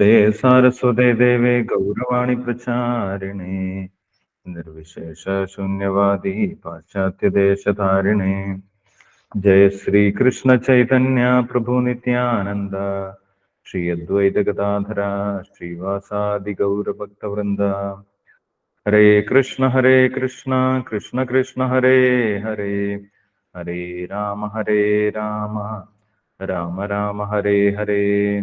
നമസ്തേ സാരസ്വതേ ദേവേ ഗൗരവാണി പ്രചാരിണേ. നിർവിശേഷ ശൂന്യവാദി പാശ്ചാത്യദേശധാരിണേ. ജയ ശ്രീകൃഷ്ണ ചൈതന്യ പ്രഭു നിത്യാനന്ദ. ശ്രീ അദ്വൈത ഗദാധര ശ്രീവാസാദി ഗൗരഭക്തവൃന്ദ. ഹരേ കൃഷ്ണ ഹരേ കൃഷ്ണ കൃഷ്ണ കൃഷ്ണ ഹരേ ഹരേ. ഹരേ രാമ ഹരേ രാമ. രാമ രാമ ഹരേ ഹരേ.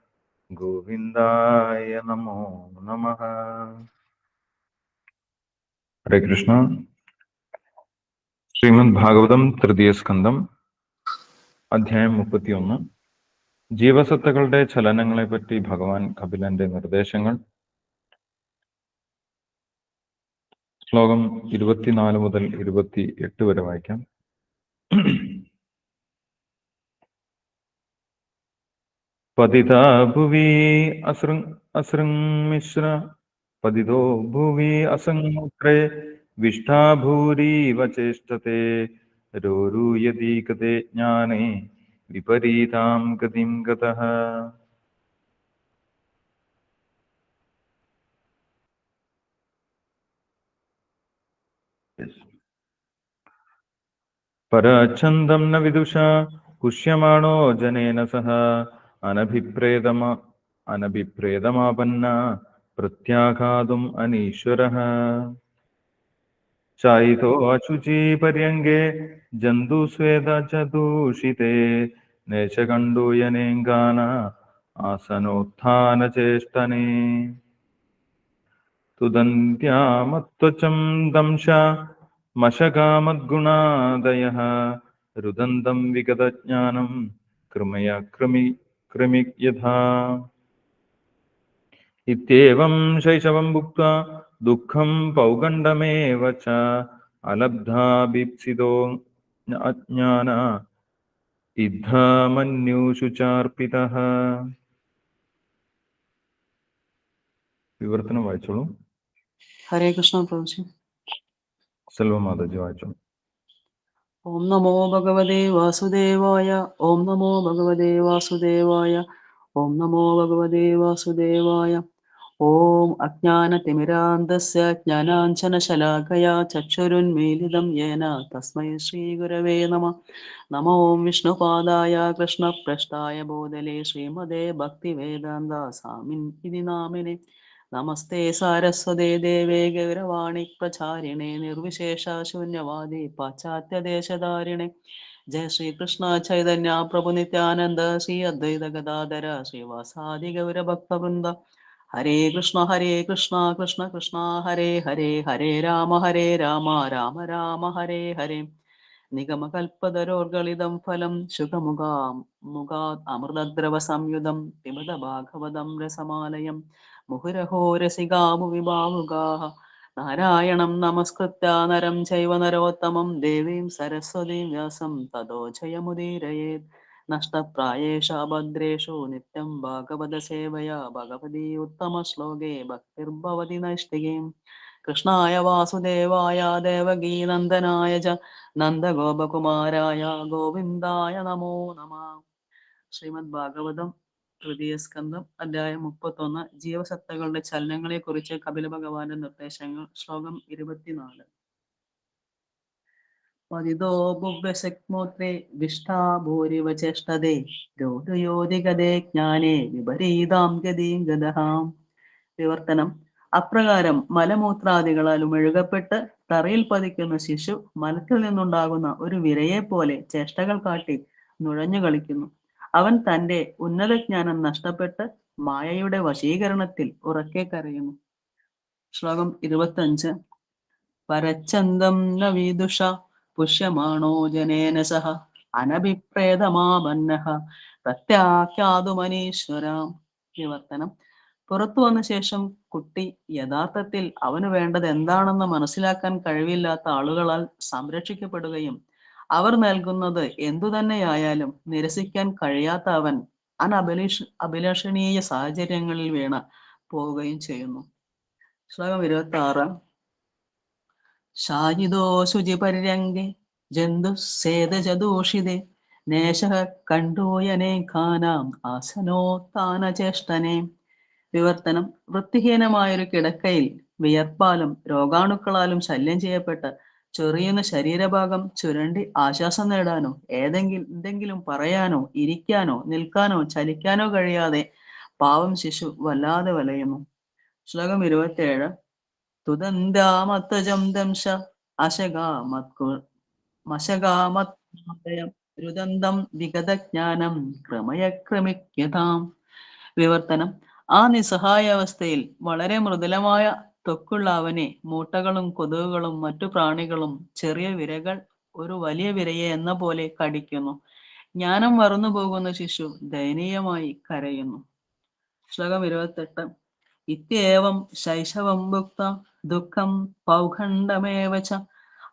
ഗോവിന്ദായ നമോ നമ. ഹരേ കൃഷ്ണ. ശ്രീമദ് ഭാഗവതം തൃതീയ സ്കന്ധം അധ്യായം മുപ്പത്തിയൊന്ന്. ജീവസത്തകളുടെ ചലനങ്ങളെ പറ്റി ഭഗവാൻ കപിലന്റെ നിർദ്ദേശങ്ങൾ. ശ്ലോകം ഇരുപത്തിനാല് മുതൽ ഇരുപത്തി എട്ട് വരെ വായിക്കാം. പതിതാ ഭുവി അസൃ അസൃമിശ്ര പതിതോ ഭുവി അസംമുദ്രേ വിഷ്ഠാ ഭൂരീവ ചേഷ്ടത്തെ രോരൂയതി കതേ ജ്ഞാനേ വിപരീതാം ഗതിം ഗതഃ പരച്ഛന്തം ന വിദുഷ പുഷ്യമാണോ ജനേന സഹ അനഭിപ്രേതമ അനഭിപ്രേതമാപന്ന പ്രത്യാഘാതും അനീശ്വര. ചായിതോ അശുചി പര്യങ്കേ ജന്തുസ്വേദ ച ദൂഷിതേ നേശകണ്ഡൂയനേങ്കാന ആസനോത്ഥാനചേഷ്ടനേ തുദന്ത്യാമത്വചം ദംശ മശകാമദ്ഗുണാദയ രുദന്തം വിഗതജ്ഞാനം കൃമയ കൃമി കൃമി യഥാ ഇത്യേവം ശൈശവം ഭുക്ത്വാ ദുഃഖം പൗഗണ്ഡമേവ ച അലബ്ധാഭിപ്സിതോ അജ്ഞാന ഇദ്ധമന്യൂഷു ചാർപ്പിതഃ വിവർത്തനം വായിച്ചോളൂ ഹരേ കൃഷ്ണ പ്രഭുജി സെൽവമാതാജി വായിച്ചോളൂ ഓം നമോ ഭഗവതേ വാസുദേവായ ഓം നമോ ഭഗവതേ വാസുദേവായ ഓം നമോ ഭഗവതേ വാസുദേവായ. ഓം അജ്ഞാനതിമിരാന്തസ്യ ജ്ഞാനാഞ്ജനശലാകയാ ചക്ഷുരുന്മീലിതം യേന തസ്മൈ ശ്രീഗുരവേ നമ. നമ ഓം വിഷ്ണുപാദായ കൃഷ്ണപ്രഷ്ടായ ബോധലേ ശ്രീമതേ ഭക്തിവേദാന്ത സ്വാമിൻ ഇതി നാമിനെ. നമസ്തേ സാരസ്വതേ ദേവേ ഗൗരവാണി പ്രചാരിണേ നിർവിശേഷ ശൂന്യവാദി പാശ്ചാത്യദേശധാരിണേ. ജയ ശ്രീകൃഷ്ണ ചൈതന്യ പ്രഭു നിത്യാനന്ദ ശ്രീ അദ്വൈത ഗദാധര ശ്രീവാസാദി ഗൗരഭക്തവൃന്ദ. ഹരേ കൃഷ്ണ ഹരേ കൃഷ്ണ കൃഷ്ണ കൃഷ്ണ ഹരേ ഹരേ ഹരേ രാമ ഹരേ രാമ രാമ രാമ ഹരേ ഹരേ. നിഗമകൽപ്പതരോർഗളിതം ഫലം ശുഖമുഖാം മുഖാത് അമൃതദ്രവ സംയുതം പിബത ഭാഗവതം രസമാലയം. മുഹുരഹോ രസികാമുവി ഭാവുകാः നാരായണം നമസ്കൃത്യ നരം ചൈവ നരോത്തമം ദേവീം സരസ്വതീം വ്യാസം തതോ ജയമുദീരയേത്. നഷ്ടപ്രായേഷ ഭദ്രേഷു നിത്യം ഭാഗവത സേവയാ ഭഗവതി ഉത്തമശ്ലോകേ ഭക്തിർഭവതി നൈഷ്ഠികീം. കൃഷ്ണായ വാസുദേവായ ദേവകീനന്ദനായ ച നന്ദഗോപകുമാരായ ഗോവിന്ദായ നമോ നമ. ശ്രീമദ് ഭാഗവതം തൃതീയ സ്കന്ധം അധ്യായം മുപ്പത്തൊന്ന് ജീവസത്തകളുടെ ചലനങ്ങളെ കുറിച്ച് കപില ഭഗവാന്റെ നിർദ്ദേശങ്ങൾ ശ്ലോകം ഇരുപത്തിനാല്. പതിതോ ഭുവ്യസക്മോത്രേ വിഷ്ഠാ ഭൂരിവ ചേഷ്ടതേ രോദയോധിഗതേ ജ്ഞാനേ വിപരീതാം ഗതിയും ഗതഹാം. വിവർത്തനം. അപ്രകാരം മലമൂത്രാദികളാൽ മെഴുകപ്പെട്ട് തറയിൽ പതിക്കുന്ന ശിശു മലത്തിൽ നിന്നുണ്ടാകുന്ന ഒരു വിരയെ പോലെ ചേഷ്ടകൾ കാട്ടി നുഴഞ്ഞു കളിക്കുന്നു. അവൻ തന്റെ ഉന്നതജ്ഞാനം നഷ്ടപ്പെട്ട് മായയുടെ വശീകരണത്തിൽ ഉറക്കെ കരയുന്നു. ശ്ലോകം ഇരുപത്തഞ്ച്. പരച്ചന്തം നവീദുഷ വീദുഷ പുഷ്യമാണോ ജനേന സഹ അനഭിപ്രേതമാപന്നഃ പ്രത്യാഖ്യാതുമനീശ്വരാം. വിവർത്തനം പുറത്തു വന്ന ശേഷം കുട്ടി യഥാർത്ഥത്തിൽ അവന് വേണ്ടത് എന്താണെന്ന് മനസ്സിലാക്കാൻ കഴിവില്ലാത്ത ആളുകളാൽ സംരക്ഷിക്കപ്പെടുകയും അവർ നൽകുന്നത് എന്തു തന്നെയായാലും നിരസിക്കാൻ കഴിയാത്ത അവൻ അനഭിലേഷ അഭിലഷണീയ സാഹചര്യങ്ങളിൽ വീണ പോവുകയും ചെയ്യുന്നു. ശ്ലോകം ഇരുപത്തി ആറ് ശായിതോ ശുചിപര്യങ്കെ ജന്തുസേതചദൂഷിതേ നേശഃ കണ്ടോയനേഖാനാം ആസനോത്താനചേഷ്ടനെ വിവർത്തനം വൃത്തിഹീനമായൊരു കിടക്കയിൽ വിയർപ്പാലും രോഗാണുക്കളാലും ശല്യം ചെയ്യപ്പെട്ട് ചൊറിയുന്ന ശരീരഭാഗം ചുരണ്ടി ആശ്വാസം നേടാനോ ഏതെങ്കിലും എന്തെങ്കിലും പറയാനോ ഇരിക്കാനോ നിൽക്കാനോ ചലിക്കാനോ കഴിയാതെ പാവം ശിശു വല്ലാതെ വലയുന്നു. ശ്ലോകം ഇരുപത്തിയേഴ്. തുദന്താമത്തജം ദംശ അശകാമത്കു മശകാമത്യം രുദന്തം വിഗതജ്ഞാനം ക്രമയക്രമിക്യതാം. വിവർത്തനം. ആ നിസ്സഹായ അവസ്ഥയിൽ വളരെ മൃദുലമായ ത്വക്കുള്ള അവനെ മൂട്ടകളും കൊതുകുകളും മറ്റു പ്രാണികളും ചെറിയ വിരകൾ ഒരു വലിയ വിരയെ എന്ന പോലെ കടിക്കുന്നു. ജ്ഞാനം മറന്നു പോകുന്ന ശിശു ദയനീയമായി കരയുന്നു. ശ്ലോകം ഇരുപത്തെട്ട്. ഇത്യേവം ശൈശവം ഭുക്ത ദുഃഖം പൗഖണ്ഡമേവ ച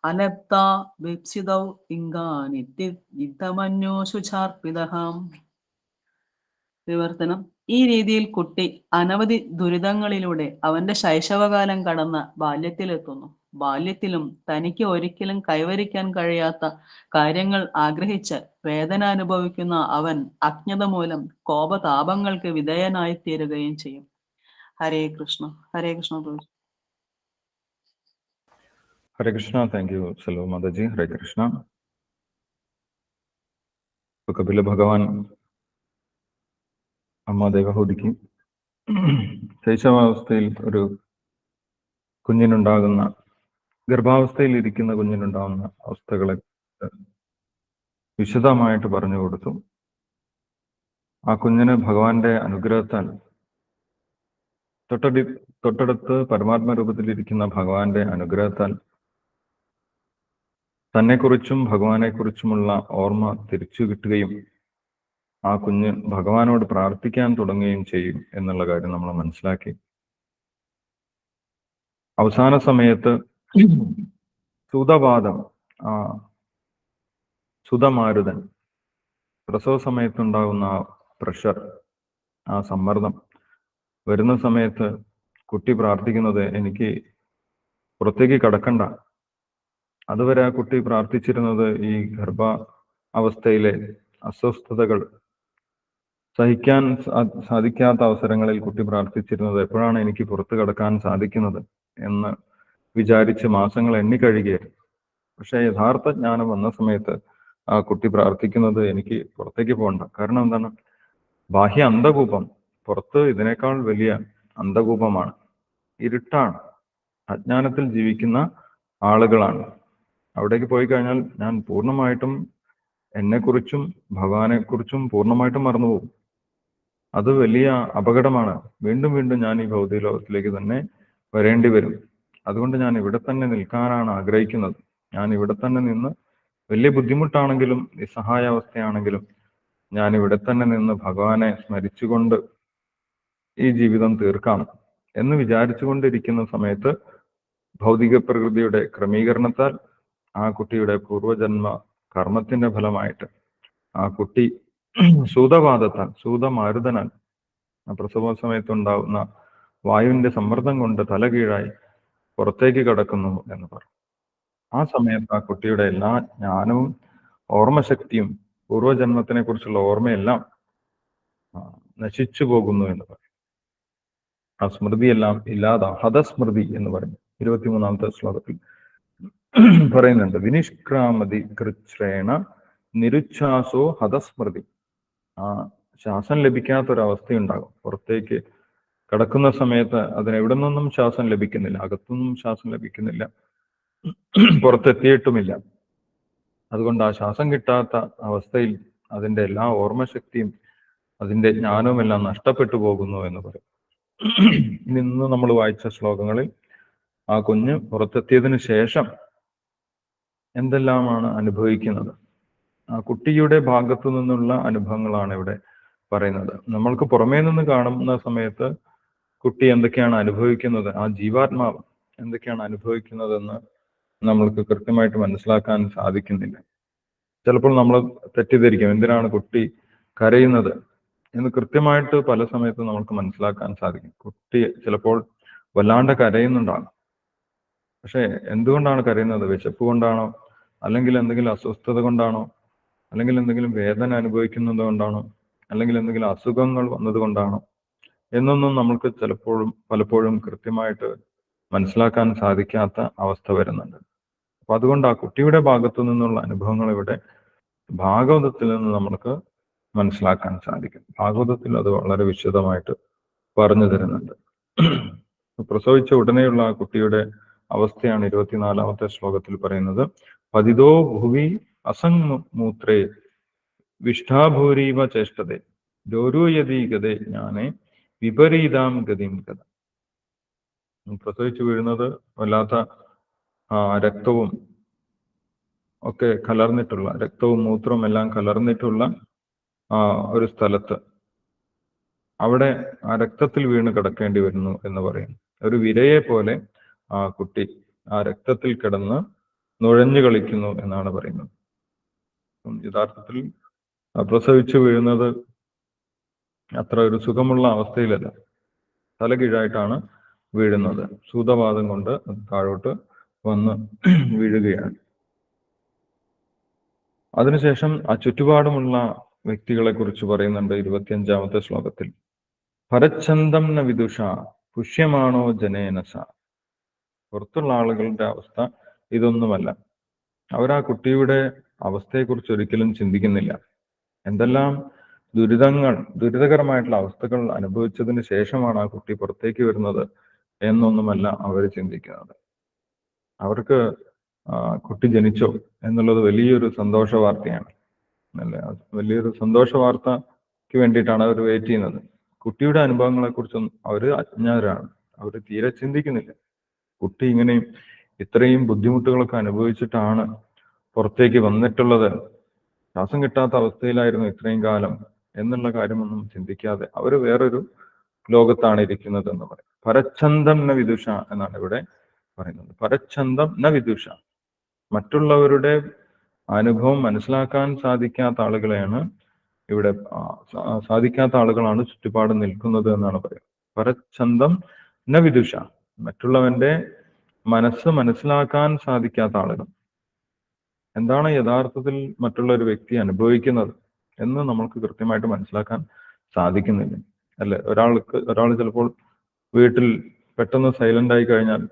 അലബ്ധ വിപ്സിതൗ ഇംഗാനിത്യമന്യോശുചാർപ്പിതഹാം വിവർത്തനം. ഈ രീതിയിൽ കുട്ടി അനവധി ദുരിതങ്ങളിലൂടെ അവന്റെ ശൈശവകാലം കടന്ന ബാല്യത്തിലെത്തുന്നു. ബാല്യത്തിലും തനിക്ക് ഒരിക്കലും കൈവരിക്കാൻ കഴിയാത്ത കാര്യങ്ങൾ ആഗ്രഹിച്ച് വേദന അനുഭവിക്കുന്ന അവൻ അജ്ഞത മൂലം കോപതാപങ്ങൾക്ക് വിധേയനായി തീരുകയും ചെയ്യും. ഹരേ കൃഷ്ണ. ഹരേ കൃഷ്ണ ഹരേ കൃഷ്ണ. താങ്ക് യു സലോ മാതാജി ഹരേ കൃഷ്ണ. കപില ഭഗവാൻ അമ്മ ദേവഹൂതിക്ക് ശൈശവാവസ്ഥയിൽ ഒരു കുഞ്ഞിനുണ്ടാകുന്ന ഗർഭാവസ്ഥയിൽ ഇരിക്കുന്ന കുഞ്ഞിനുണ്ടാകുന്ന അവസ്ഥകളെ വിശദമായിട്ട് പറഞ്ഞു കൊടുത്തു. ആ കുഞ്ഞിന് ഭഗവാന്റെ അനുഗ്രഹത്താൽ തൊട്ടടി തൊട്ടടുത്ത് പരമാത്മ രൂപത്തിലിരിക്കുന്ന ഭഗവാന്റെ അനുഗ്രഹത്താൽ തന്നെക്കുറിച്ചും ഭഗവാനെക്കുറിച്ചുമുള്ള ഓർമ്മ തിരിച്ചു കിട്ടുകയും ആ കുഞ്ഞ് ഭഗവാനോട് പ്രാർത്ഥിക്കാൻ തുടങ്ങുകയും ചെയ്യും എന്നുള്ള കാര്യം നമ്മൾ മനസ്സിലാക്കി. അവസാന സമയത്ത് സുതവാദം ആ സുതമാരുതൻ പ്രസവ സമയത്തുണ്ടാകുന്ന ആ പ്രഷർ ആ സമ്മർദ്ദം വരുന്ന സമയത്ത് കുട്ടി പ്രാർത്ഥിക്കുന്നത് എനിക്ക് പുറത്തേക്ക് കടക്കണ്ട. അതുവരെ ആ കുട്ടി പ്രാർത്ഥിച്ചിരുന്നത് ഈ ഗർഭ അവസ്ഥയിലെ അസ്വസ്ഥതകൾ സഹിക്കാൻ സാധിക്കാത്ത അവസരങ്ങളിൽ കുട്ടി പ്രാർത്ഥിച്ചിരുന്നത് എപ്പോഴാണ് എനിക്ക് പുറത്തു കടക്കാൻ സാധിക്കുന്നത് എന്ന് വിചാരിച്ച് മാസങ്ങൾ എണ്ണിക്കഴുകിയായിരുന്നു പക്ഷേ യഥാർത്ഥ ജ്ഞാനം വന്ന സമയത്ത് ആ കുട്ടി പ്രാർത്ഥിക്കുന്നത് എനിക്ക് പുറത്തേക്ക് പോകണ്ട. കാരണം എന്താണ്? ബാഹ്യ അന്ധകൂപം പുറത്ത് ഇതിനേക്കാൾ വലിയ അന്ധകൂപമാണ്. ഇരുട്ടാണ്. അജ്ഞാനത്തിൽ ജീവിക്കുന്ന ആളുകളാണ്. അവിടേക്ക് പോയി കഴിഞ്ഞാൽ ഞാൻ പൂർണമായിട്ടും എന്നെക്കുറിച്ചും ഭഗവാനെക്കുറിച്ചും പൂർണമായിട്ടും മറന്നുപോകും. അത് വലിയ അപകടമാണ്. വീണ്ടും വീണ്ടും ഞാൻ ഈ ഭൗതിക ലോകത്തിലേക്ക് തന്നെ വരേണ്ടി വരും. അതുകൊണ്ട് ഞാൻ ഇവിടെ തന്നെ നിൽക്കാനാണ് ആഗ്രഹിക്കുന്നത്. ഞാൻ ഇവിടെ തന്നെ നിന്ന് വലിയ ബുദ്ധിമുട്ടാണെങ്കിലും നിസ്സഹായാവസ്ഥയാണെങ്കിലും ഞാൻ ഇവിടെ തന്നെ നിന്ന് ഭഗവാനെ സ്മരിച്ചുകൊണ്ട് ഈ ജീവിതം തീർക്കാം എന്ന് വിചാരിച്ചുകൊണ്ടിരിക്കുന്ന സമയത്ത് ഭൗതിക പ്രകൃതിയുടെ ക്രമീകരണത്താൽ ആ കുട്ടിയുടെ പൂർവജന്മ കർമ്മത്തിന്റെ ഫലമായിട്ട് ആ കുട്ടി സൂതവാദത്താൽ സൂതമാരുതനാൽ പ്രസവ സമയത്തുണ്ടാവുന്ന വായുവിന്റെ സമ്മർദ്ദം കൊണ്ട് തല കീഴായി പുറത്തേക്ക് കടക്കുന്നു എന്ന് പറഞ്ഞു. ആ സമയത്ത് ആ കുട്ടിയുടെ എല്ലാ ജ്ഞാനവും ഓർമ്മശക്തിയും പൂർവജന്മത്തിനെ കുറിച്ചുള്ള ഓർമ്മയെല്ലാം നശിച്ചു പോകുന്നു എന്ന് പറയും ആ സ്മൃതിയെല്ലാം ഇല്ലാതാ ഹതസ്മൃതി എന്ന് പറഞ്ഞു. ഇരുപത്തിമൂന്നാമത്തെ ശ്ലോകത്തിൽ പറയുന്നുണ്ട് വിനിഷ്ക്രാമതി കൃച്ഛ്രേണ നിരുച്ഛാസോ ഹതസ്മൃതി. ആ ശ്വാസം ലഭിക്കാത്തൊരവസ്ഥയുണ്ടാകും. പുറത്തേക്ക് കിടക്കുന്ന സമയത്ത് അതിന് എവിടെ നിന്നും ശ്വാസം ലഭിക്കുന്നില്ല അകത്തുനിന്നും ശ്വാസം ലഭിക്കുന്നില്ല പുറത്തെത്തിയിട്ടുമില്ല. അതുകൊണ്ട് ആ ശ്വാസം കിട്ടാത്ത അവസ്ഥയിൽ അതിന്റെ എല്ലാ ഓർമ്മശക്തിയും അതിന്റെ ജ്ഞാനവും എല്ലാം നഷ്ടപ്പെട്ടു പോകുന്നു എന്ന് പറയും. ഇന്ന് നമ്മൾ വായിച്ച ശ്ലോകങ്ങളിൽ ആ കുഞ്ഞ് പുറത്തെത്തിയതിനു ശേഷം എന്തെല്ലാമാണ് അനുഭവിക്കുന്നത്? കുട്ടിയുടെ ഭാഗത്തു നിന്നുള്ള അനുഭവങ്ങളാണ് ഇവിടെ പറയുന്നത്. നമ്മൾക്ക് പുറമേ നിന്ന് കാണുന്ന സമയത്ത് കുട്ടി എന്തൊക്കെയാണ് അനുഭവിക്കുന്നത് ആ ജീവാത്മാവ് എന്തൊക്കെയാണ് അനുഭവിക്കുന്നതെന്ന് നമ്മൾക്ക് കൃത്യമായിട്ട് മനസ്സിലാക്കാൻ സാധിക്കുന്നില്ല. ചിലപ്പോൾ നമ്മൾ തെറ്റിദ്ധരിക്കും എന്തിനാണ് കുട്ടി കരയുന്നത് എന്ന് കൃത്യമായിട്ട് പല സമയത്തും നമുക്ക് മനസ്സിലാക്കാൻ സാധിക്കും. കുട്ടി ചിലപ്പോൾ വല്ലാണ്ട് കരയുന്നുണ്ടാകും പക്ഷെ എന്തുകൊണ്ടാണ് കരയുന്നത്? വിശപ്പ് കൊണ്ടാണോ? അല്ലെങ്കിൽ എന്തെങ്കിലും അസ്വസ്ഥത കൊണ്ടാണോ? അല്ലെങ്കിൽ എന്തെങ്കിലും വേദന അനുഭവിക്കുന്നത് കൊണ്ടാണോ? അല്ലെങ്കിൽ എന്തെങ്കിലും അസുഖങ്ങൾ വന്നത് കൊണ്ടാണോ? എന്നൊന്നും നമ്മൾക്ക് ചിലപ്പോഴും പലപ്പോഴും കൃത്യമായിട്ട് മനസ്സിലാക്കാൻ സാധിക്കാത്ത അവസ്ഥ വരുന്നുണ്ട്. അപ്പൊ അതുകൊണ്ട് ആ കുട്ടിയുടെ ഭാഗത്തു നിന്നുള്ള അനുഭവങ്ങൾ ഇവിടെ ഭാഗവതത്തിൽ നിന്ന് നമ്മൾക്ക് മനസ്സിലാക്കാൻ സാധിക്കും. ഭാഗവതത്തിൽ അത് വളരെ വിശദമായിട്ട് പറഞ്ഞു തരുന്നുണ്ട്. പ്രസവിച്ച ഉടനെയുള്ള ആ കുട്ടിയുടെ അവസ്ഥയാണ് ഇരുപത്തിനാലാമത്തെ ശ്ലോകത്തിൽ പറയുന്നത്. പതിതോ ഭുവി അസംമൂത്രേ വിഷ്ഠാഭൂരീവ ചേഷ്ടതേ. ദോരൂയതി ഗതേ ജ്ഞാനെ വിപരീതാം ഗതിം ഗത. പ്രസവിച്ചു വീഴുന്നത് വല്ലാത്ത രക്തവും ഒക്കെ കലർന്നിട്ടുള്ള രക്തവും മൂത്രവും എല്ലാം കലർന്നിട്ടുള്ള ഒരു സ്ഥലത്ത് അവിടെ ആ രക്തത്തിൽ വീണ് കിടക്കേണ്ടി വരുന്നു എന്ന് പറയും ഒരു വിരയെ പോലെ ആ കുട്ടി ആ രക്തത്തിൽ കിടന്ന് നുഴഞ്ഞു കളിക്കുന്നു എന്നാണ് പറയുന്നത്. യഥാർത്ഥത്തിൽ പ്രസവിച്ചു വീഴുന്നത് അത്ര ഒരു സുഖമുള്ള അവസ്ഥയിലല്ല. തലകീഴായിട്ടാണ് വീഴുന്നത്. സൂതവാദം കൊണ്ട് താഴോട്ട് വന്ന് വീഴുകയാണ്. അതിനുശേഷം ആ ചുറ്റുപാടുമുള്ള വ്യക്തികളെ കുറിച്ച് പറയുന്നുണ്ട് ഇരുപത്തിയഞ്ചാമത്തെ ശ്ലോകത്തിൽ. പരച്ഛന്തം ന വിദുഷ പുഷ്യമാണോ ജനേനസ പുറത്തുള്ള ആളുകളുടെ അവസ്ഥ ഇതൊന്നുമല്ല. അവരാ കുട്ടിയുടെ അവസ്ഥയെക്കുറിച്ച് ഒരിക്കലും ചിന്തിക്കുന്നില്ല. എന്തെല്ലാം ദുരിതങ്ങൾ ദുരിതകരമായിട്ടുള്ള അവസ്ഥകൾ അനുഭവിച്ചതിന് ശേഷമാണ് ആ കുട്ടി പുറത്തേക്ക് വരുന്നത് എന്നൊന്നുമല്ല അവർ ചിന്തിക്കുന്നത്. അവർക്ക് കുട്ടി ജനിച്ചോ എന്നുള്ളത് വലിയൊരു സന്തോഷ വാർത്തയാണ്. അല്ലേ? വലിയൊരു സന്തോഷ വാർത്തക്ക് വേണ്ടിയിട്ടാണ് അവർ വെയിറ്റ് ചെയ്യുന്നത്. കുട്ടിയുടെ അനുഭവങ്ങളെ കുറിച്ചൊന്നും അവർ അജ്ഞാതരാണ് അവർ തീരെ ചിന്തിക്കുന്നില്ല. കുട്ടി ഇങ്ങനെയും ഇത്രയും ബുദ്ധിമുട്ടുകളൊക്കെ അനുഭവിച്ചിട്ടാണ് പുറത്തേക്ക് വന്നിട്ടുള്ളത്. ശ്വാസം കിട്ടാത്ത അവസ്ഥയിലായിരുന്നു ഇത്രയും കാലം എന്നുള്ള കാര്യമൊന്നും ചിന്തിക്കാതെ അവർ വേറൊരു ലോകത്താണ് ഇരിക്കുന്നത് എന്ന് പറയും. പരച്ഛന്തം ന വിദുഷ എന്നാണ് ഇവിടെ പറയുന്നത്. പരച്ഛന്തം ന വിദുഷ. മറ്റുള്ളവരുടെ അനുഭവം മനസ്സിലാക്കാൻ സാധിക്കാത്ത ആളുകളെയാണ് ഇവിടെ സാധിക്കാത്ത ആളുകളാണ് ചുറ്റുപാട് നിൽക്കുന്നത് എന്നാണ് പറയുന്നത് പരച്ഛന്തം ന വിദുഷ. മറ്റുള്ളവന്റെ മനസ്സ് മനസ്സിലാക്കാൻ സാധിക്കാത്ത ആളുകൾ. എന്താണ് യഥാർത്ഥത്തിൽ മറ്റുള്ള ഒരു വ്യക്തി അനുഭവിക്കുന്നത് എന്ന് നമ്മൾക്ക് കൃത്യമായിട്ട് മനസ്സിലാക്കാൻ സാധിക്കുന്നില്ല. അല്ലെ? ഒരാൾക്ക് ഒരാൾ ചിലപ്പോൾ വീട്ടിൽ പെട്ടെന്ന് സൈലന്റ് ആയി കഴിഞ്ഞാൽ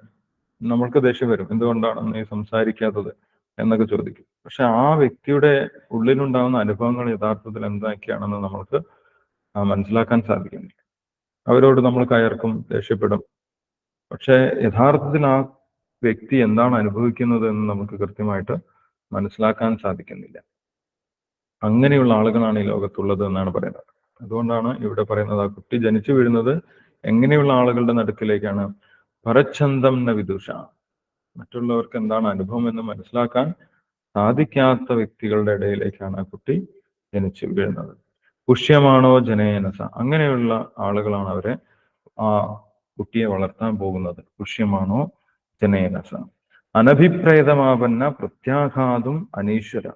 നമ്മൾക്ക് ദേഷ്യം വരും. എന്തുകൊണ്ടാണ് നീ സംസാരിക്കാത്തത് എന്നൊക്കെ ചോദിക്കും. പക്ഷെ ആ വ്യക്തിയുടെ ഉള്ളിലുണ്ടാകുന്ന അനുഭവങ്ങൾ യഥാർത്ഥത്തിൽ എന്തൊക്കെയാണെന്ന് നമ്മൾക്ക് മനസ്സിലാക്കാൻ സാധിക്കുന്നില്ല. അവരോട് നമ്മൾ കയർക്കും ദേഷ്യപ്പെടും. പക്ഷെ യഥാർത്ഥത്തിൽ ആ വ്യക്തി എന്താണ് അനുഭവിക്കുന്നത് എന്ന് നമുക്ക് കൃത്യമായിട്ട് മനസ്സിലാക്കാൻ സാധിക്കുന്നില്ല. അങ്ങനെയുള്ള ആളുകളാണ് ഈ ലോകത്തുള്ളത് എന്നാണ് പറയുന്നത്. അതുകൊണ്ടാണ് ഇവിടെ പറയുന്നത് ആ കുട്ടി ജനിച്ചു വീഴുന്നത് എങ്ങനെയുള്ള ആളുകളുടെ നടുക്കിലേക്കാണ്. പരച്ഛന്തം എന്ന വിദുഷ. മറ്റുള്ളവർക്ക് എന്താണ് അനുഭവം എന്ന് മനസ്സിലാക്കാൻ സാധിക്കാത്ത വ്യക്തികളുടെ ഇടയിലേക്കാണ് ആ കുട്ടി ജനിച്ചു വീഴുന്നത്. പുഷ്യമാണോ ജനേനസ അങ്ങനെയുള്ള ആളുകളാണ് അവരെ ആ കുട്ടിയെ വളർത്താൻ പോകുന്നത്. പുഷ്യമാണോ ജനേനസ അനഭിപ്രേതമാപന്ന പ്രത്യാഘാതം അനീശ്വര.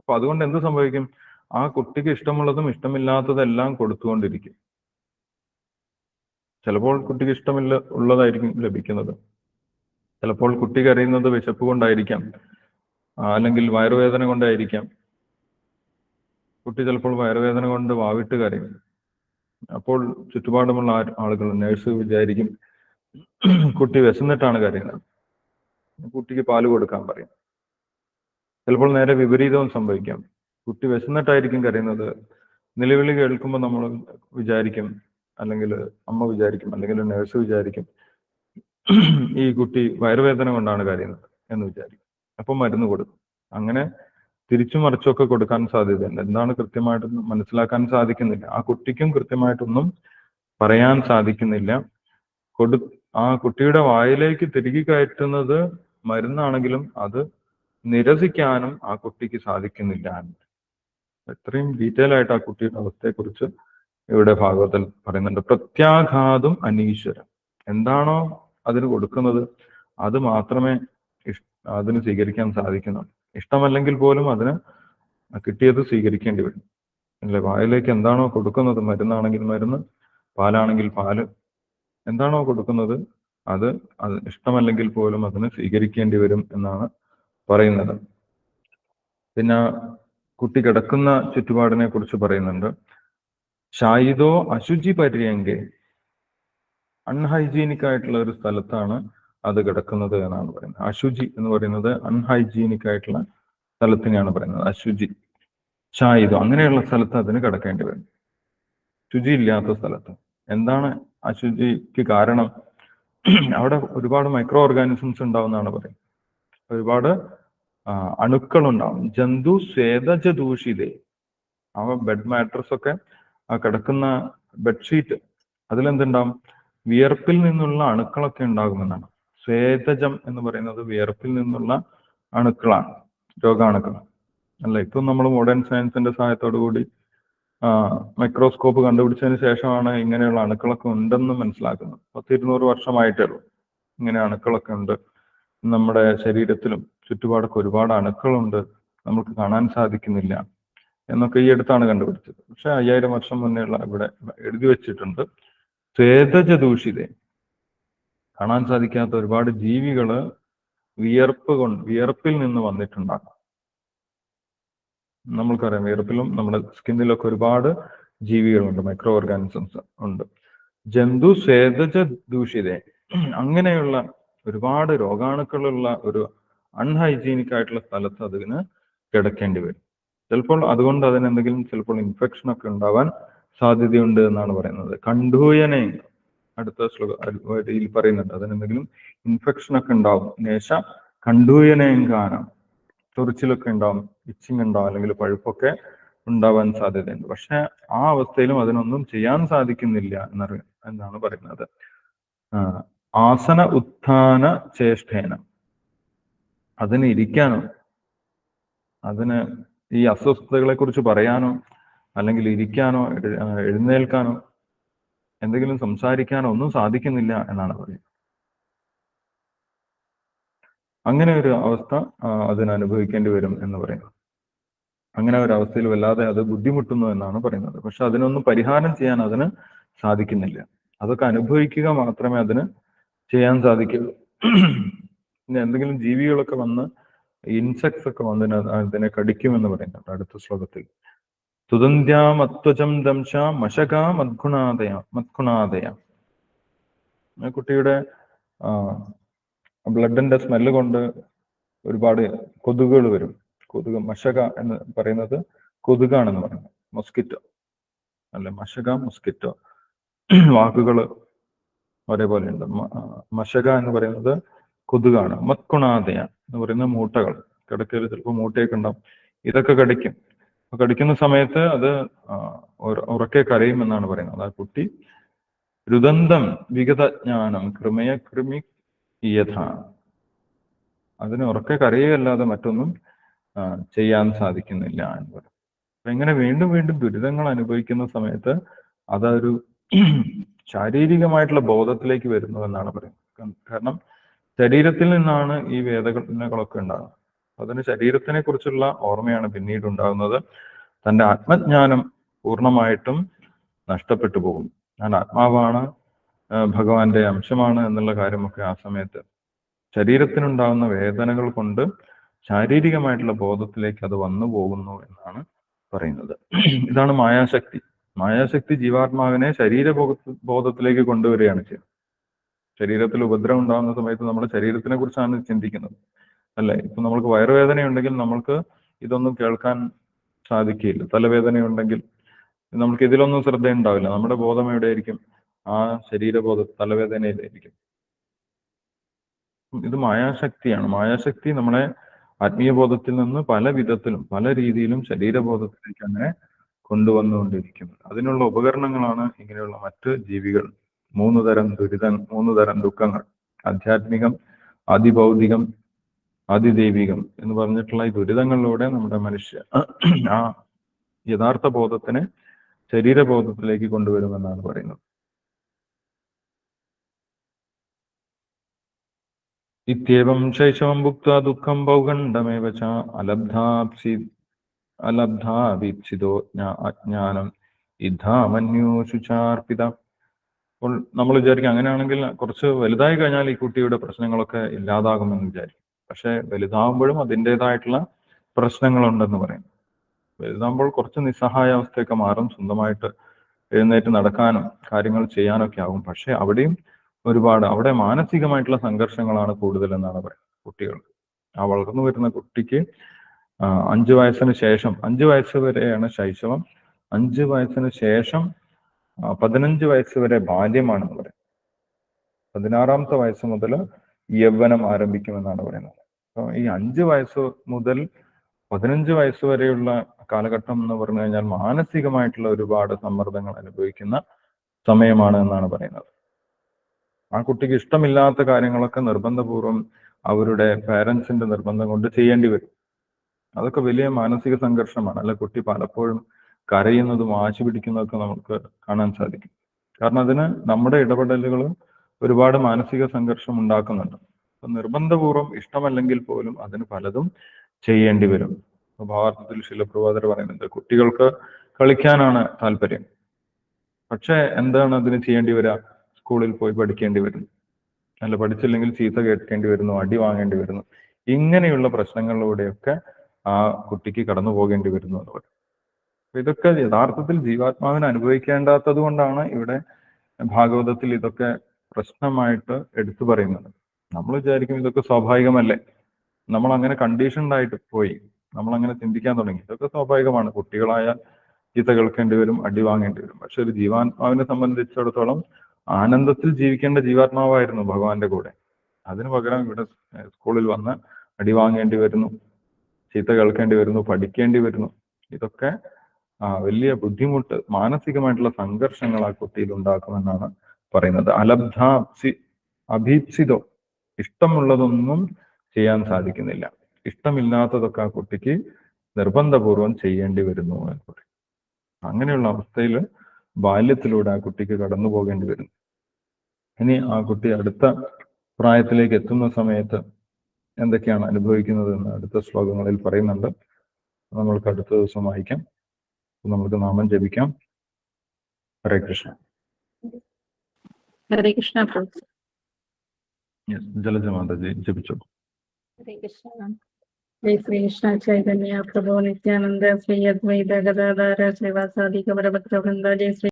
അപ്പൊ അതുകൊണ്ട് എന്ത് സംഭവിക്കും? ആ കുട്ടിക്ക് ഇഷ്ടമുള്ളതും ഇഷ്ടമില്ലാത്തതെല്ലാം കൊടുത്തുകൊണ്ടിരിക്കും. ചിലപ്പോൾ കുട്ടിക്ക് ഇഷ്ടമില്ല ഉള്ളതായിരിക്കും ലഭിക്കുന്നത്. ചിലപ്പോൾ കുട്ടി കരയുന്നത് വിശപ്പ് കൊണ്ടായിരിക്കാം അല്ലെങ്കിൽ വയറുവേദന കൊണ്ടായിരിക്കാം. കുട്ടി ചിലപ്പോൾ വയറുവേദന കൊണ്ട് വാവിട്ട് കരയും. അപ്പോൾ ചുറ്റുപാടുമുള്ള ആളുകൾ നേഴ്സ് വിചാരിക്കും കുട്ടി വിശന്നിട്ടാണ് കരയുന്നത്. കുട്ടിക്ക് പാൽ കൊടുക്കാൻ പറയും. ചിലപ്പോൾ നേരെ വിപരീതവും സംഭവിക്കാം. കുട്ടി വിശന്നിട്ടായിരിക്കും കരയുന്നത്. നിലവിളി കേൾക്കുമ്പോൾ നമ്മൾ വിചാരിക്കും അല്ലെങ്കിൽ അമ്മ വിചാരിക്കും അല്ലെങ്കിൽ നേഴ്സ് വിചാരിക്കും ഈ കുട്ടി വയറുവേദന കൊണ്ടാണ് കരയുന്നത് എന്ന് വിചാരിക്കും. അപ്പം മരുന്ന് കൊടുക്കും. അങ്ങനെ തിരിച്ചു മറിച്ചൊക്കെ കൊടുക്കാൻ സാധ്യതയുണ്ട്. എന്താണ് കൃത്യമായിട്ട് മനസ്സിലാക്കാൻ സാധിക്കുന്നില്ല. ആ കുട്ടിക്കും കൃത്യമായിട്ടൊന്നും പറയാൻ സാധിക്കുന്നില്ല. കൊടു ആ കുട്ടിയുടെ വായിലേക്ക് തിരികെ കയറ്റുന്നത് മരുന്നാണെങ്കിലും അത് നിരസിക്കാനും ആ കുട്ടിക്ക് സാധിക്കുന്നില്ല. എത്രയും ഡീറ്റെയിൽ ആയിട്ട് ആ കുട്ടിയുടെ അവസ്ഥയെക്കുറിച്ച് ഇവിടെ ഭാഗവതൻ പറയുന്നുണ്ട്. പ്രത്യാഘാതം അനീശ്വരം. എന്താണോ അതിന് കൊടുക്കുന്നത് അത് മാത്രമേ അതിന് സ്വീകരിക്കാൻ സാധിക്കുന്നുള്ളൂ ഇഷ്ടമല്ലെങ്കിൽ പോലും അതിന് കിട്ടിയത് സ്വീകരിക്കേണ്ടി വരും. അല്ലെ? വായിലേക്ക് എന്താണോ കൊടുക്കുന്നത് മരുന്നാണെങ്കിൽ മരുന്ന് പാലാണെങ്കിൽ പാൽ എന്താണോ കൊടുക്കുന്നത് അത് അത് ഇഷ്ടമല്ലെങ്കിൽ പോലും അതിന് സ്വീകരിക്കേണ്ടി വരും എന്നാണ് പറയുന്നത്. പിന്നെ കുട്ടി കിടക്കുന്ന ചുറ്റുപാടിനെ കുറിച്ച് പറയുന്നുണ്ട്. ഷായിദോ അശുചി പര്യങ്കെ അൺഹൈജീനിക് ആയിട്ടുള്ള ഒരു സ്ഥലത്താണ് അത് കിടക്കുന്നത് എന്നാണ് പറയുന്നത്. അശുചി എന്ന് പറയുന്നത് അൺഹൈജീനിക് ആയിട്ടുള്ള സ്ഥലത്തിനെയാണ് പറയുന്നത്. അശുചി ഷായിദോ അങ്ങനെയുള്ള സ്ഥലത്ത് അതിന് കിടക്കേണ്ടി വരും. ശുചിയില്ലാത്ത സ്ഥലത്ത്. എന്താണ് അശുചിക്ക് കാരണം അവിടെ ഒരുപാട് മൈക്രോ ഓർഗാനിസംസ് ഉണ്ടാവുന്നതാണ് പറയുന്നത്. ഒരുപാട് അണുക്കൾ ഉണ്ടാവും ജന്തു സ്വേദജ ദൂഷിതേ. അവ ബെഡ് മാട്രസ് ഒക്കെ കിടക്കുന്ന ബെഡ്ഷീറ്റ് അതിലെന്തുണ്ടാവും? വിയർപ്പിൽ നിന്നുള്ള അണുക്കളൊക്കെ ഉണ്ടാകുമെന്നാണ്. സ്വേദജം എന്ന് പറയുന്നത് വിയർപ്പിൽ നിന്നുള്ള അണുക്കളാണ് രോഗാണുക്കൾ അല്ല? ഇപ്പം നമ്മൾ മോഡേൺ സയൻസിന്റെ സഹായത്തോടു കൂടി മൈക്രോസ്കോപ്പ് കണ്ടുപിടിച്ചതിന് ശേഷമാണ് ഇങ്ങനെയുള്ള അണുക്കളൊക്കെ ഉണ്ടെന്ന് മനസ്സിലാക്കുന്നത്. പത്തിരുന്നൂറ് വർഷമായിട്ടേ ഉള്ളൂ ഇങ്ങനെ അണുക്കളൊക്കെ ഉണ്ട്. നമ്മുടെ ശരീരത്തിലും ചുറ്റുപാടൊക്കെ ഒരുപാട് അണുക്കളുണ്ട്. നമുക്ക് കാണാൻ സാധിക്കുന്നില്ല എന്നൊക്കെ ഈ അടുത്താണ് കണ്ടുപിടിച്ചത്. പക്ഷെ അയ്യായിരം വർഷം മുന്നേയുള്ള ഇവിടെ എഴുതി വെച്ചിട്ടുണ്ട് സ്വേതജ ദൂഷിതേ കാണാൻ സാധിക്കാത്ത ഒരുപാട് ജീവികൾ വിയർപ്പ് കൊണ്ട് വിയർപ്പിൽ നിന്ന് വന്നിട്ടുണ്ടാകാം നമ്മൾക്കറിയാം വിയർപ്പിലും നമ്മുടെ സ്കിന്നിലൊക്കെ ഒരുപാട് ജീവികളുണ്ട് മൈക്രോ ഓർഗാനിസംസ് ഉണ്ട്. ജന്തു സ്വേദജ ദൂഷിതേ. അങ്ങനെയുള്ള ഒരുപാട് രോഗാണുക്കളുള്ള ഒരു അൺഹൈജീനിക് ആയിട്ടുള്ള സ്ഥലത്ത് അതിന് കിടക്കേണ്ടി വരും. ചിലപ്പോൾ അതുകൊണ്ട് അതിന് എന്തെങ്കിലും ചിലപ്പോൾ ഇൻഫെക്ഷൻ ഒക്കെ ഉണ്ടാവാൻ സാധ്യതയുണ്ട് എന്നാണ് പറയുന്നത്. കണ്ടൂയനെ അടുത്ത ശ്ലോക പറയുന്നുണ്ട്. അതിനെന്തെങ്കിലും ഇൻഫെക്ഷൻ ഒക്കെ ഉണ്ടാവും. നേശ കണ്ടൂയനെയും കാണാം ചൊറിച്ചിലൊക്കെ ഉണ്ടാവും ഇച്ചിങ് ഉണ്ടാവും അല്ലെങ്കിൽ പഴുപ്പൊക്കെ ഉണ്ടാവാൻ സാധ്യതയുണ്ട്. പക്ഷെ ആ അവസ്ഥയിലും അതിനൊന്നും ചെയ്യാൻ സാധിക്കുന്നില്ല എന്നറി എന്നാണ് പറയുന്നത്. ആസന ഉത്ഥാന ചേഷ്ടേന അതിന് ഇരിക്കാനോ? അതിന് ഈ അസ്വസ്ഥതകളെ കുറിച്ച് പറയാനോ? അല്ലെങ്കിൽ ഇരിക്കാനോ? എഴുന്നേൽക്കാനോ? എന്തെങ്കിലും സംസാരിക്കാനോ ഒന്നും സാധിക്കുന്നില്ല എന്നാണ് പറയുന്നത്. അങ്ങനെ ഒരു അവസ്ഥ അതിന് അനുഭവിക്കേണ്ടി വരും എന്ന് പറയുന്നു. അങ്ങനെ ഒരു അവസ്ഥയിൽ വല്ലാതെ അത് ബുദ്ധിമുട്ടുന്നു എന്നാണ് പറയുന്നത്. പക്ഷെ അതിനൊന്നും പരിഹാരം ചെയ്യാൻ അതിന് സാധിക്കുന്നില്ല. അതൊക്കെ അനുഭവിക്കുക മാത്രമേ അതിന് ചെയ്യാൻ സാധിക്കുള്ളൂ പിന്നെ എന്തെങ്കിലും ജീവികളൊക്കെ വന്ന് ഇൻസെക്ട്സ് ഒക്കെ വന്ന് അതിനെ കടിക്കുമെന്ന് പറയുന്നുണ്ട് അടുത്ത ശ്ലോകത്തിൽ. തുതന്ത്യാമത്വജം ദംശ മശകാം മദ്ഗുണാദയ മദ്ഗുണാദയ. കുട്ടിയുടെ ബ്ലഡിന്റെ സ്മെല്ല് കൊണ്ട് ഒരുപാട് കൊതുകുകൾ വരും. കൊതുക് മഷക എന്ന് പറയുന്നത് കൊതുകാണെന്ന് പറയുന്നത് മൊസ്കിറ്റോ. അല്ലെ മഷക മൊസ്കിറ്റോ. വാക്കുകൾ ഒരേപോലെ ഉണ്ട് മഷക എന്ന് പറയുന്നത് കൊതുകാണ്. മത്കുണാതയ എന്ന് പറയുന്ന മൂട്ടകൾ. കിടക്കയിൽ ചിലപ്പോൾ മൂട്ടയൊക്കെ ഉണ്ടാവും. ഇതൊക്കെ കടിക്കും. കടിക്കുന്ന സമയത്ത് അത് ഉറക്കെ കരയുമെന്നാണ് പറയുന്നത്. ആ കുട്ടി. രുദന്തം വിഗതജ്ഞാനം കൃമയ കൃമി യഥ. അതിന് ഉറക്കെ കരയുകയല്ലാതെ മറ്റൊന്നും ചെയ്യാൻ സാധിക്കുന്നില്ല എന്ന് പറയും ഇങ്ങനെ വീണ്ടും വീണ്ടും ദുരിതങ്ങൾ അനുഭവിക്കുന്ന സമയത്ത് അതൊരു ശാരീരികമായിട്ടുള്ള ബോധത്തിലേക്ക് വരുന്നു എന്നാണ് പറയുന്നത്. കാരണം- ശരീരത്തിൽ നിന്നാണ് ഈ വേദനകളൊക്കെ ഉണ്ടാകുന്നത്. അതിന് ശരീരത്തിനെ കുറിച്ചുള്ള ഓർമ്മയാണ് പിന്നീട് ഉണ്ടാകുന്നത്. തന്റെ ആത്മജ്ഞാനം പൂർണമായിട്ടും നഷ്ടപ്പെട്ടു പോകും ഞാൻ ആത്മാവാണ് ഭഗവാന്റെ അംശമാണ് എന്നുള്ള കാര്യമൊക്കെ ആ സമയത്ത്. ശരീരത്തിനുണ്ടാകുന്ന വേദനകൾ കൊണ്ട് ശാരീരികമായിട്ടുള്ള ബോധത്തിലേക്ക് അത് വന്നു പോകുന്നു എന്നാണ് പറയുന്നത്. ഇതാണ് മായാശക്തി. മായാശക്തി ജീവാത്മാവിനെ ശരീര ബോധ- ബോധത്തിലേക്ക് കൊണ്ടുവരികയാണ് ചെയ്യുന്നത്. ശരീരത്തിൽ ഉപദ്രവം ഉണ്ടാകുന്ന സമയത്ത് നമ്മുടെ ശരീരത്തിനെ കുറിച്ചാണ് ചിന്തിക്കുന്നത്. അല്ലെ? ഇപ്പൊ നമ്മൾക്ക് വയറുവേദന ഉണ്ടെങ്കിൽ നമ്മൾക്ക് ഇതൊന്നും കേൾക്കാൻ സാധിക്കില്ല തലവേദനയുണ്ടെങ്കിൽ നമുക്ക് ഇതിലൊന്നും ശ്രദ്ധ ഉണ്ടാവില്ല നമ്മുടെ ബോധം എവിടെയായിരിക്കും? ആ ശരീരബോധ തലവേദനയിലായിരിക്കും. ഇത് മായാശക്തിയാണ്. മായാശക്തി നമ്മളെ ആത്മീയ ബോധത്തിൽ നിന്ന് പല വിധത്തിലും പല രീതിയിലും ശരീരബോധത്തിലേക്ക് അങ്ങനെ കൊണ്ടുവന്നുകൊണ്ടിരിക്കുന്നു. അതിനുള്ള ഉപകരണങ്ങളാണ് ഇങ്ങനെയുള്ള മറ്റ് ജീവികൾ. മൂന്ന് തരം ദുരിത മൂന്ന് തരം ദുഃഖങ്ങൾ. ആധ്യാത്മികം അതിഭൗതികം അതിദൈവികം എന്ന് പറഞ്ഞിട്ടുള്ള ഈ ദുരിതങ്ങളിലൂടെ നമ്മുടെ മനുഷ്യ ആ യഥാർത്ഥ ബോധത്തിനെ ശരീരബോധത്തിലേക്ക് കൊണ്ടുവരുമെന്നാണ് പറയുന്നത്. ഇത്യവം ശൈശവം ഭുക്ത ദുഃഖം പൗഖണ്ഡമേവ ച അലബ്ധാപ്സി അലബ്ധാപീപ്സിതോ അജ്ഞാനം അജ്ഞാനം ഇദ്ധാമന്യൂഷുചാർപ്പിത അപ്പോൾ നമ്മൾ വിചാരിക്കും അങ്ങനെയാണെങ്കിൽ കുറച്ച് വലുതായി കഴിഞ്ഞാൽ ഈ കുട്ടിയുടെ പ്രശ്നങ്ങളൊക്കെ ഇല്ലാതാകുമെന്ന് വിചാരിക്കും. പക്ഷെ വലുതാവുമ്പോഴും അതിന്റെതായിട്ടുള്ള പ്രശ്നങ്ങളുണ്ടെന്ന് പറയും. വലുതാകുമ്പോൾ കുറച്ച് നിസ്സഹായ അവസ്ഥയൊക്കെ മാറും സ്വന്തമായിട്ട് എഴുന്നേറ്റ് നടക്കാനും കാര്യങ്ങൾ ചെയ്യാനൊക്കെ ആകും. പക്ഷെ അവിടെയും ഒരുപാട്. അവിടെ മാനസികമായിട്ടുള്ള സംഘർഷങ്ങളാണ് കൂടുതൽ എന്നാണ് പറയുന്നത് കുട്ടികൾ. ആ വളർന്നു വരുന്ന കുട്ടിക്ക് അഞ്ചു വയസ്സിന് ശേഷം അഞ്ചു വയസ്സ് വരെയാണ് ശൈശവം. അഞ്ചു വയസ്സിന് ശേഷം പതിനഞ്ച് വയസ്സ് വരെ ബാല്യമാണെന്ന് പറയും പതിനാറാമത്തെ വയസ്സ് മുതൽ യൗവനം ആരംഭിക്കുമെന്നാണ് പറയുന്നത്. അപ്പോൾ ഈ അഞ്ച് വയസ്സ് മുതൽ പതിനഞ്ച് വയസ്സ് വരെയുള്ള കാലഘട്ടം എന്ന് പറഞ്ഞു കഴിഞ്ഞാൽ മാനസികമായിട്ടുള്ള ഒരുപാട് സമ്മർദ്ദങ്ങൾ അനുഭവിക്കുന്ന സമയമാണ് എന്നാണ് പറയുന്നത്. ആ കുട്ടിക്ക് ഇഷ്ടമില്ലാത്ത കാര്യങ്ങളൊക്കെ നിർബന്ധപൂർവം അവരുടെ പേരൻസിന്റെ നിർബന്ധം കൊണ്ട് ചെയ്യേണ്ടി വരും. അതൊക്കെ വലിയ മാനസിക സംഘർഷമാണ്. അല്ലെ കുട്ടി പലപ്പോഴും കരയുന്നതും വാശി പിടിക്കുന്നതൊക്കെ നമുക്ക് കാണാൻ സാധിക്കും. കാരണം അതിന് നമ്മുടെ ഇടപെടലുകൾ ഒരുപാട് മാനസിക സംഘർഷം ഉണ്ടാക്കുന്നുണ്ട്. അപ്പൊ നിർബന്ധപൂർവം ഇഷ്ടമല്ലെങ്കിൽ പോലും അതിന് പലതും ചെയ്യേണ്ടി വരും. ഭാവാർത്ഥത്തിൽ ശിലപ്രഭാതർ പറയുന്നുണ്ട് കുട്ടികൾക്ക് കളിക്കാനാണ് താല്പര്യം. പക്ഷെ എന്താണ് അതിന് ചെയ്യേണ്ടി വരിക സ്കൂളിൽ പോയി പഠിക്കേണ്ടി വരുന്നു. അല്ല പഠിച്ചില്ലെങ്കിൽ ചീത്ത കേൾക്കേണ്ടി വരുന്നു അടി വാങ്ങേണ്ടി വരുന്നു. ഇങ്ങനെയുള്ള പ്രശ്നങ്ങളിലൂടെയൊക്കെ ആ കുട്ടിക്ക് കടന്നു പോകേണ്ടി വരുന്നു എന്ന് പറയും. ഇതൊക്കെ യഥാർത്ഥത്തിൽ ജീവാത്മാവിന് അനുഭവിക്കേണ്ടാത്തത് കൊണ്ടാണ് ഇവിടെ ഭാഗവതത്തിൽ ഇതൊക്കെ പ്രശ്നമായിട്ട് എടുത്തു പറയുന്നത്. നമ്മൾ വിചാരിക്കും ഇതൊക്കെ സ്വാഭാവികമല്ലേ? നമ്മൾ അങ്ങനെ കണ്ടീഷൻഡ് ആയിട്ട് പോയി. നമ്മൾ അങ്ങനെ ചിന്തിക്കാൻ തുടങ്ങി. ഇതൊക്കെ സ്വാഭാവികമാണ്. കുട്ടികളായ ചീത്ത കേൾക്കേണ്ടി വരും അടി വാങ്ങേണ്ടി വരും. പക്ഷെ ഒരു ജീവാത്മാവിനെ സംബന്ധിച്ചിടത്തോളം ആനന്ദത്തിൽ ജീവിക്കേണ്ട ജീവാത്മാവായിരുന്നു ഭഗവാന്റെ കൂടെ. അതിനു പകരം ഇവിടെ സ്കൂളിൽ വന്ന് അടി വാങ്ങേണ്ടി വരുന്നു ചീത്ത കേൾക്കേണ്ടി വരുന്നു പഠിക്കേണ്ടി വരുന്നു. ഇതൊക്കെ വലിയ ബുദ്ധിമുട്ട് മാനസികമായിട്ടുള്ള സംഘർഷങ്ങൾ ആ കുട്ടിയിൽ ഉണ്ടാക്കുമെന്നാണ് പറയുന്നത്. അലബ്ധാപ്സി അഭീപ്സിതോ ഇഷ്ടമുള്ളതൊന്നും ചെയ്യാൻ സാധിക്കുന്നില്ല. ഇഷ്ടമില്ലാത്തതൊക്കെ ആ കുട്ടിക്ക് നിർബന്ധപൂർവം ചെയ്യേണ്ടി വരുന്നു എന്ന് പറയും. അങ്ങനെയുള്ള അവസ്ഥയിൽ ബാല്യത്തിലൂടെ ആ കുട്ടിക്ക് കടന്നു പോകേണ്ടി വരുന്നു ഇനി ആ കുട്ടി അടുത്ത പ്രായത്തിലേക്ക് എത്തുന്ന സമയത്ത് എന്തൊക്കെയാണ് അനുഭവിക്കുന്നത് എന്ന് അടുത്ത ശ്ലോകങ്ങളിൽ പറയുന്നുണ്ട്. നമ്മൾക്ക് അടുത്ത ദിവസം വായിക്കാം. നമുക്ക് നാമം ജപിക്കാം. ഹരേ കൃഷ്ണ. ഹരേ കൃഷ്ണ. ജലജ മാതാജി ജപിച്ചോളൂ. ഹരേ കൃഷ്ണ. ജയ് ശ്രീകൃഷ്ണ ചൈതന്യ പ്രഭു നിത്യാനന്ദ ശ്രീ അദ്വൈത ഗദാധാര ശ്രീവാസാദി കവരഭക്ത വൃന്ദ ജയ് ശ്രീ